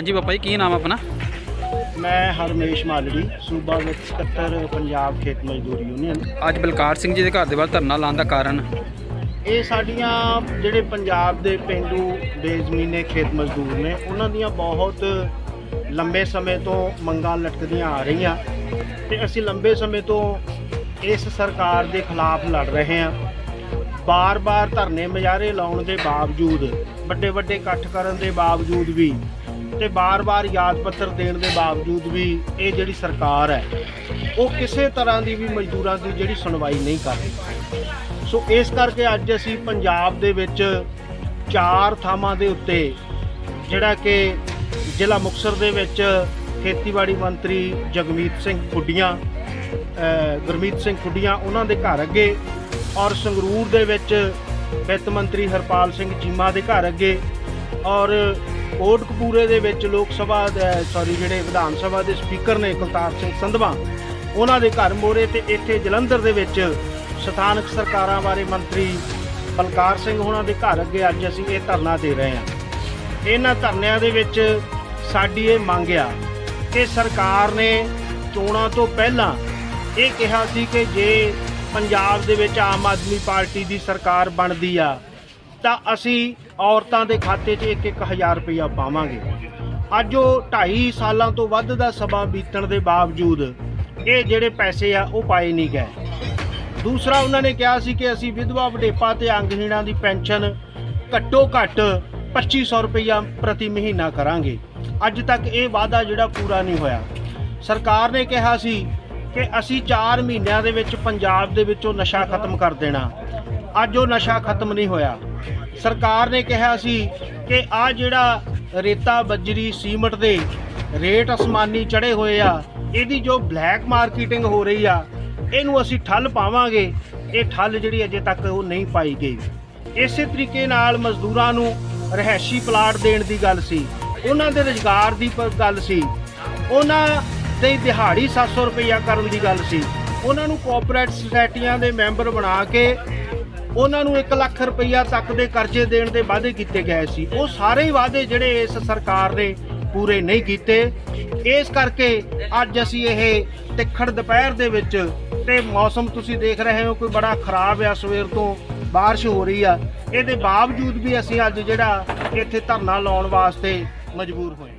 ਹਾਂਜੀ ਬਾਪਾ ਜੀ ਕੀ ਨਾਮ ਆਪਣਾ? ਮੈਂ ਹਰਮੇਸ਼ ਮਾਲੜੀ ਸੂਬਾ ਵਿੱਚ ਸਕੱਤਰ ਪੰਜਾਬ ਖੇਤ ਮਜ਼ਦੂਰ ਯੂਨੀਅਨ। ਅੱਜ ਬਲਕਾਰ ਸਿੰਘ ਜੀ ਦੇ ਘਰ ਦੇ ਬਾਹਰ ਧਰਨਾ ਲਾਉਣ ਦਾ ਕਾਰਨ? ਇਹ ਸਾਡੀਆਂ ਜਿਹੜੇ ਪੰਜਾਬ ਦੇ ਪਿੰਡੂ ਬੇਜ਼ਮੀਨੇ ਖੇਤ ਮਜ਼ਦੂਰ ਨੇ ਉਹਨਾਂ ਦੀਆਂ ਬਹੁਤ ਲੰਬੇ ਸਮੇਂ ਤੋਂ ਮੰਗਾਂ ਲਟਕਦੀਆਂ ਆ ਰਹੀਆਂ। ਤੇ ਅਸੀਂ ਲੰਬੇ ਸਮੇਂ ਤੋਂ ਇਸ ਸਰਕਾਰ ਦੇ ਖਿਲਾਫ ਲੜ ਰਹੇ ਹਾਂ। ਬਾਰ-ਬਾਰ ਧਰਨੇ ਮੁਜ਼ਾਹਰੇ ਲਾਉਣ ਦੇ ਬਾਵਜੂਦ ਵੱਡੇ-ਵੱਡੇ ਇਕੱਠ ਕਰਨ ਦੇ ਬਾਵਜੂਦ ਵੀ ਤੇ ਬਾਰ-ਬਾਰ ਯਾਦ ਪੱਤਰ ਦੇਣ ਦੇ ਬਾਵਜੂਦ ਵੀ ਇਹ ਜਿਹੜੀ ਸਰਕਾਰ ਹੈ, ਉਹ ਕਿਸੇ ਤਰ੍ਹਾਂ ਦੀ ਵੀ ਮਜ਼ਦੂਰਾਂ ਦੀ ਜਿਹੜੀ ਸੁਣਵਾਈ ਨਹੀਂ ਕਰ ਰਹੀ। ਸੋ ਇਸ ਕਰਕੇ ਅੱਜ ਅਸੀਂ ਪੰਜਾਬ ਦੇ ਵਿੱਚ ਚਾਰ ਥਾਵਾਂ ਦੇ ਉੱਤੇ ਜਿਹੜਾ ਕਿ ਜ਼ਿਲ੍ਹਾ ਮੁਕਤਸਰ ਦੇ ਵਿੱਚ ਖੇਤੀਬਾੜੀ ਮੰਤਰੀ ਜਗਮੀਤ ਸਿੰਘ ਖੁੱਡੀਆਂ ਗੁਰਮੀਤ ਸਿੰਘ ਖੁੱਡੀਆਂ ਉਹਨਾਂ ਦੇ ਘਰ ਅੱਗੇ ਔਰ ਸੰਗਰੂਰ ਦੇ ਵਿੱਚ ਵਿੱਤ ਮੰਤਰੀ ਹਰਪਾਲ ਸਿੰਘ ਚੀਮਾ ਦੇ ਘਰ ਅੱਗੇ ਔਰ ਕੋਟਕਪੂਰੇ ਦੇ ਵਿੱਚ ਲੋਕ ਸਭਾ ਸੌਰੀ ਜਿਹੜੇ ਵਿਧਾਨ ਸਭਾ ਦੇ ਸਪੀਕਰ ਨੇ ਕੁਲਤਾਰ ਸਿੰਘ ਸੰਧਵਾ, ਉਹਨਾਂ ਦੇ ਘਰ ਮੋਰੇ ਤੇ ਇੱਥੇ ਜਲੰਧਰ ਦੇ ਵਿੱਚ ਸਥਾਨਕ ਸਰਕਾਰਾਂ ਬਾਰੇ ਮੰਤਰੀ ਬਲਕਾਰ ਸਿੰਘ ਉਹਨਾਂ ਦੇ ਘਰ ਅੱਗੇ ਅੱਜ ਅਸੀਂ ਇਹ ਧਰਨਾ ਦੇ ਰਹੇ ਹਾਂ। ਇਹਨਾਂ ਧਰਨਿਆਂ ਦੇ ਵਿੱਚ ਸਾਡੀ ਇਹ ਮੰਗ ਆ ਕਿ ਸਰਕਾਰ ਨੇ ਚੋਣਾਂ ਤੋਂ ਪਹਿਲਾਂ ਇਹ ਕਿਹਾ ਸੀ ਕਿ ਜੇ ਪੰਜਾਬ ਦੇ ਵਿੱਚ ਆਮ ਆਦਮੀ ਪਾਰਟੀ ਦੀ ਸਰਕਾਰ ਬਣਦੀ ਆ ਤਾਂ ਅਸੀਂ ਔਰਤਾਂ ਦੇ ਖਾਤੇ 'ਚ 1-1000 ਰੁਪਇਆ ਪਾਵਾਂਗੇ। ਅੱਜ ਉਹ 2.5 ਸਾਲਾਂ ਤੋਂ ਵੱਧ ਦਾ ਸਮਾਂ ਬੀਤਣ ਦੇ ਬਾਵਜੂਦ ਇਹ ਜਿਹੜੇ ਪੈਸੇ ਆ, ਉਹ ਪਾਏ ਨਹੀਂ ਗਏ। ਦੂਸਰਾ ਉਹਨਾਂ ਨੇ ਕਿਹਾ ਸੀ ਕਿ ਅਸੀਂ ਵਿਧਵਾ ਵਡੇਪਾ ਤੇ ਅੰਗਹੀਣਾਂ ਦੀ ਪੈਨਸ਼ਨ ਘੱਟੋ ਘੱਟ 2500 ਰੁਪਇਆ ਪ੍ਰਤੀ ਮਹੀਨਾ ਕਰਾਂਗੇ। ਅੱਜ ਤੱਕ ਇਹ ਵਾਅਦਾ ਜਿਹੜਾ ਪੂਰਾ ਨਹੀਂ ਹੋਇਆ। ਸਰਕਾਰ ਨੇ ਕਿਹਾ ਸੀ ਕਿ ਅਸੀਂ 4 ਮਹੀਨਿਆਂ ਦੇ ਵਿੱਚ ਪੰਜਾਬ ਦੇ ਵਿੱਚੋਂ ਨਸ਼ਾ ਖਤਮ ਕਰ ਦੇਣਾ। ਅੱਜ ਉਹ ਨਸ਼ਾ ਖਤਮ ਨਹੀਂ ਹੋਇਆ। ਸਰਕਾਰ ਨੇ ਕਿਹਾ ਸੀ ਕਿ ਆ ਜਿਹੜਾ ਰੇਤਾ ਬੱਜਰੀ ਸੀਮਟ ਦੇ ਰੇਟ ਅਸਮਾਨੀ ਚੜੇ ਹੋਏ ਆ, ਇਹਦੀ ਜੋ ਬਲੈਕ ਮਾਰਕੀਟਿੰਗ ਹੋ ਰਹੀ ਆ, ਇਹਨੂੰ ਅਸੀਂ ਠੱਲ ਪਾਵਾਂਗੇ। ਇਹ ਠੱਲ ਜਿਹੜੀ ਅਜੇ ਤੱਕ ਉਹ ਨਹੀਂ ਪਾਈ ਗਈ। ਇਸੇ ਤਰੀਕੇ ਨਾਲ ਮਜ਼ਦੂਰਾਂ ਨੂੰ ਰਹਿائشੀ ਪਲਾਟ ਦੇਣ ਦੀ ਗੱਲ ਸੀ। ਉਹਨਾਂ ਦੇ ਰੁਜ਼ਗਾਰ ਦੀ ਗੱਲ ਸੀ। ਉਹਨਾਂ ਦੇ ਦਿਹਾੜੀ 700 ਰੁਪਇਆ ਕਰਨ ਦੀ ਗੱਲ ਸੀ। ਉਹਨਾਂ ਨੂੰ ਕੋਆਪਰੇਟ ਸੁਸਾਇਟੀਆਂ ਦੇ ਮੈਂਬਰ ਬਣਾ ਕੇ ਉਹਨਾਂ ਨੂੰ 1 ਲੱਖ ਰੁਪਈਆ ਤੱਕ ਦੇ ਕਰਜ਼ੇ ਦੇਣ ਦੇ ਵਾਅਦੇ ਕੀਤੇ ਗਏ ਸੀ। ਉਹ ਸਾਰੇ ਹੀ ਵਾਅਦੇ ਜਿਹੜੇ ਇਸ ਸਰਕਾਰ ਨੇ ਪੂਰੇ ਨਹੀਂ ਕੀਤੇ। ਇਸ ਕਰਕੇ ਅੱਜ ਅਸੀਂ ਇਹ ਤਿੱਖੜ ਦੁਪਹਿਰ ਦੇ ਵਿੱਚ ਤੇ ਮੌਸਮ ਤੁਸੀਂ ਦੇਖ ਰਹੇ ਹੋ, ਕੋਈ ਬੜਾ ਖਰਾਬ ਆ, ਸਵੇਰ ਤੋਂ ਬਾਰਿਸ਼ ਹੋ ਰਹੀ ਆ। ਇਹਦੇ ਬਾਵਜੂਦ ਵੀ ਅਸੀਂ ਅੱਜ ਜਿਹੜਾ ਇੱਥੇ ਧਰਨਾ ਲਾਉਣ ਵਾਸਤੇ ਮਜਬੂਰ ਹੋਏ